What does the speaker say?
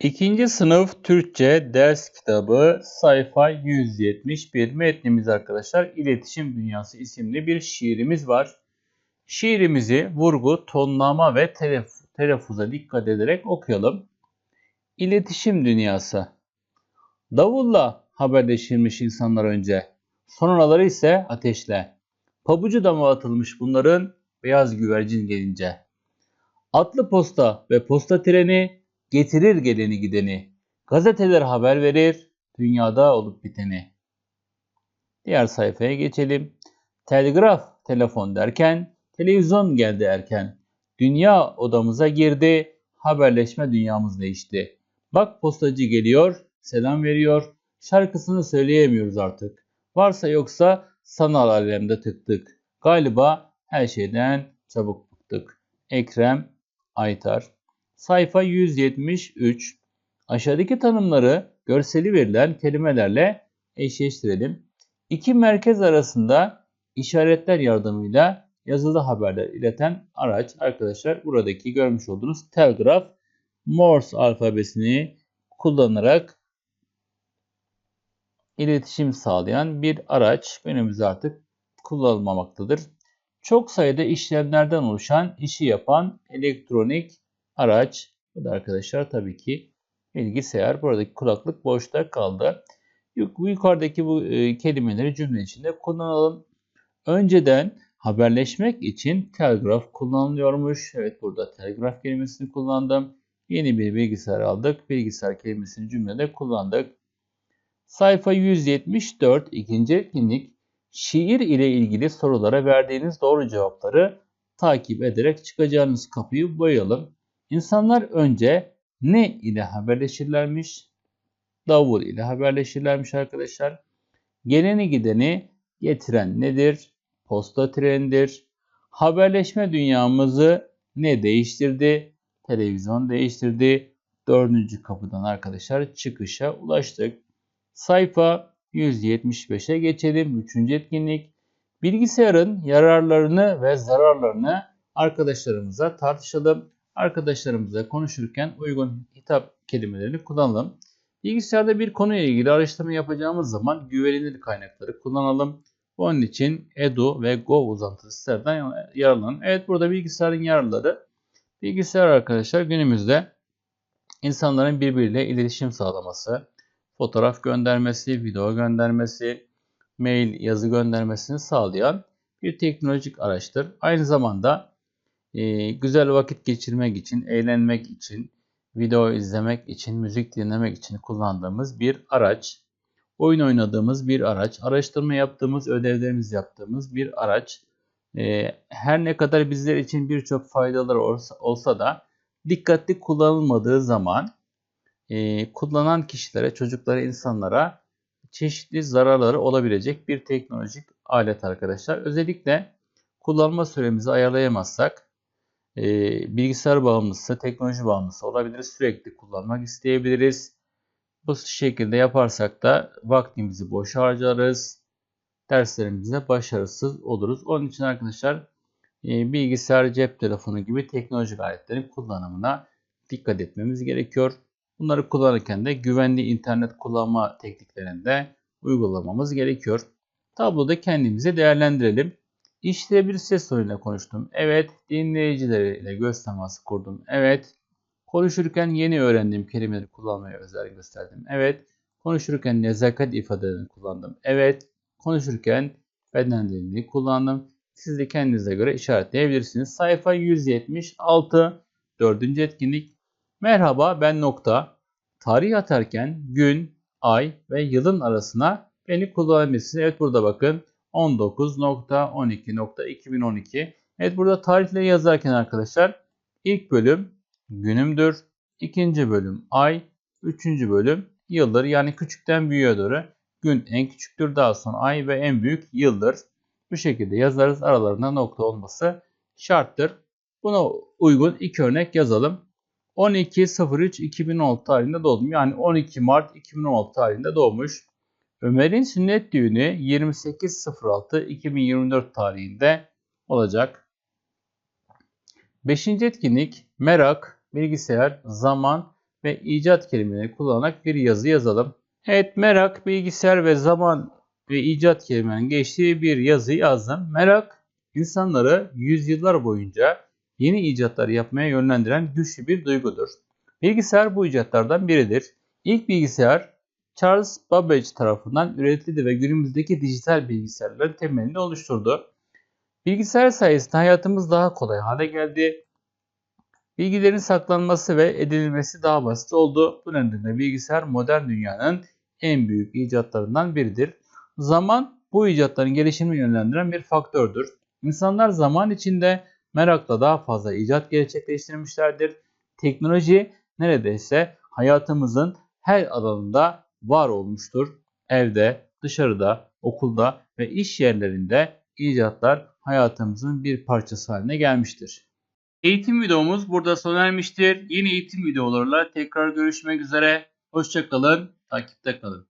İkinci sınıf Türkçe ders kitabı sayfa 171 metnimiz arkadaşlar İletişim Dünyası isimli bir şiirimiz var. Şiirimizi vurgu, tonlama ve telef telaffuza dikkat ederek okuyalım. İletişim Dünyası Davulla haberleşilmiş insanlar önce, sonraları ise ateşle. Pabucu dama atılmış bunların beyaz güvercin gelince. Atlı posta ve posta treni Getirir geleni gideni. Gazeteler haber verir dünyada olup biteni. Diğer sayfaya geçelim. Telgraf, telefon derken televizyon geldi erken. Dünya odamıza girdi, haberleşme dünyamız değişti. Bak postacı geliyor, selam veriyor. Şarkısını söyleyemiyoruz artık. Varsa yoksa sanal alemde tıktık. Galiba her şeyden çabuk bıktık. Ekrem Aytar Sayfa 173. Aşağıdaki tanımları görseli verilen kelimelerle eşleştirelim. İki merkez arasında işaretler yardımıyla yazılı haberler ileten araç arkadaşlar buradaki görmüş olduğunuz telgraf Morse alfabesini kullanarak iletişim sağlayan bir araç günümüzde artık kullanılmamaktadır. Çok sayıda işlemlerden oluşan işi yapan elektronik araç. Bu da arkadaşlar tabii ki bilgisayar. Buradaki kulaklık boşta kaldı. Yukarıdaki bu e, kelimeleri cümle içinde kullanalım. Önceden haberleşmek için telgraf kullanılıyormuş. Evet burada telgraf kelimesini kullandım. Yeni bir bilgisayar aldık. Bilgisayar kelimesini cümlede kullandık. Sayfa 174 ikinci etkinlik şiir ile ilgili sorulara verdiğiniz doğru cevapları takip ederek çıkacağınız kapıyı boyayalım. İnsanlar önce ne ile haberleşirlermiş? Davul ile haberleşirlermiş arkadaşlar. Geleni gideni getiren nedir? Posta trenidir. Haberleşme dünyamızı ne değiştirdi? Televizyon değiştirdi. Dördüncü kapıdan arkadaşlar çıkışa ulaştık. Sayfa 175'e geçelim. Üçüncü etkinlik. Bilgisayarın yararlarını ve zararlarını arkadaşlarımıza tartışalım arkadaşlarımıza konuşurken uygun hitap kelimelerini kullanalım. Bilgisayarda bir konuyla ilgili araştırma yapacağımız zaman güvenilir kaynakları kullanalım. Onun için Edu ve Go uzantılı sitelerden yararlanın. Evet burada bilgisayarın yararları. Bilgisayar arkadaşlar günümüzde insanların birbiriyle iletişim sağlaması, fotoğraf göndermesi, video göndermesi, mail, yazı göndermesini sağlayan bir teknolojik araçtır. Aynı zamanda e, güzel vakit geçirmek için, eğlenmek için, video izlemek için, müzik dinlemek için kullandığımız bir araç. Oyun oynadığımız bir araç, araştırma yaptığımız, ödevlerimizi yaptığımız bir araç. E, her ne kadar bizler için birçok faydaları olsa, olsa da dikkatli kullanılmadığı zaman e, kullanan kişilere, çocuklara, insanlara çeşitli zararları olabilecek bir teknolojik alet arkadaşlar. Özellikle kullanma süremizi ayarlayamazsak e, bilgisayar bağımlısı, teknoloji bağımlısı olabiliriz. Sürekli kullanmak isteyebiliriz. Bu şekilde yaparsak da vaktimizi boş harcarız. Derslerimizde başarısız oluruz. Onun için arkadaşlar e, bilgisayar, cep telefonu gibi teknolojik aletlerin kullanımına dikkat etmemiz gerekiyor. Bunları kullanırken de güvenli internet kullanma tekniklerinde uygulamamız gerekiyor. Tabloda kendimizi değerlendirelim. İşte bir ses tonuyla konuştum. Evet. Dinleyicileriyle göz teması kurdum. Evet. Konuşurken yeni öğrendiğim kelimeleri kullanmaya özen gösterdim. Evet. Konuşurken nezaket ifadelerini kullandım. Evet. Konuşurken beden dilini kullandım. Siz de kendinize göre işaretleyebilirsiniz. Sayfa 176. Dördüncü etkinlik. Merhaba ben nokta. Tarih atarken gün, ay ve yılın arasına beni kullanabilirsiniz. Evet burada bakın. 19.12.2012 Evet burada tarihleri yazarken arkadaşlar ilk bölüm günümdür. ikinci bölüm ay. Üçüncü bölüm yıldır. Yani küçükten büyüğe doğru gün en küçüktür. Daha sonra ay ve en büyük yıldır. Bu şekilde yazarız. Aralarında nokta olması şarttır. Buna uygun iki örnek yazalım. 12.03.2016 tarihinde doğdum. Yani 12 Mart 2016 tarihinde doğmuş. Ömer'in sünnet düğünü 28.06.2024 tarihinde olacak. Beşinci etkinlik merak, bilgisayar, zaman ve icat kelimeleri kullanarak bir yazı yazalım. Evet merak, bilgisayar ve zaman ve icat kelimelerinin geçtiği bir yazı yazdım. Merak insanları yüzyıllar boyunca yeni icatlar yapmaya yönlendiren güçlü bir duygudur. Bilgisayar bu icatlardan biridir. İlk bilgisayar Charles Babbage tarafından üretildi ve günümüzdeki dijital bilgisayarların temelini oluşturdu. Bilgisayar sayesinde hayatımız daha kolay hale geldi. Bilgilerin saklanması ve edinilmesi daha basit oldu. Bu nedenle bilgisayar modern dünyanın en büyük icatlarından biridir. Zaman bu icatların gelişimini yönlendiren bir faktördür. İnsanlar zaman içinde merakla daha fazla icat gerçekleştirmişlerdir. Teknoloji neredeyse hayatımızın her alanında var olmuştur. Evde, dışarıda, okulda ve iş yerlerinde icatlar hayatımızın bir parçası haline gelmiştir. Eğitim videomuz burada sona ermiştir. Yeni eğitim videolarıyla tekrar görüşmek üzere. Hoşçakalın, takipte kalın.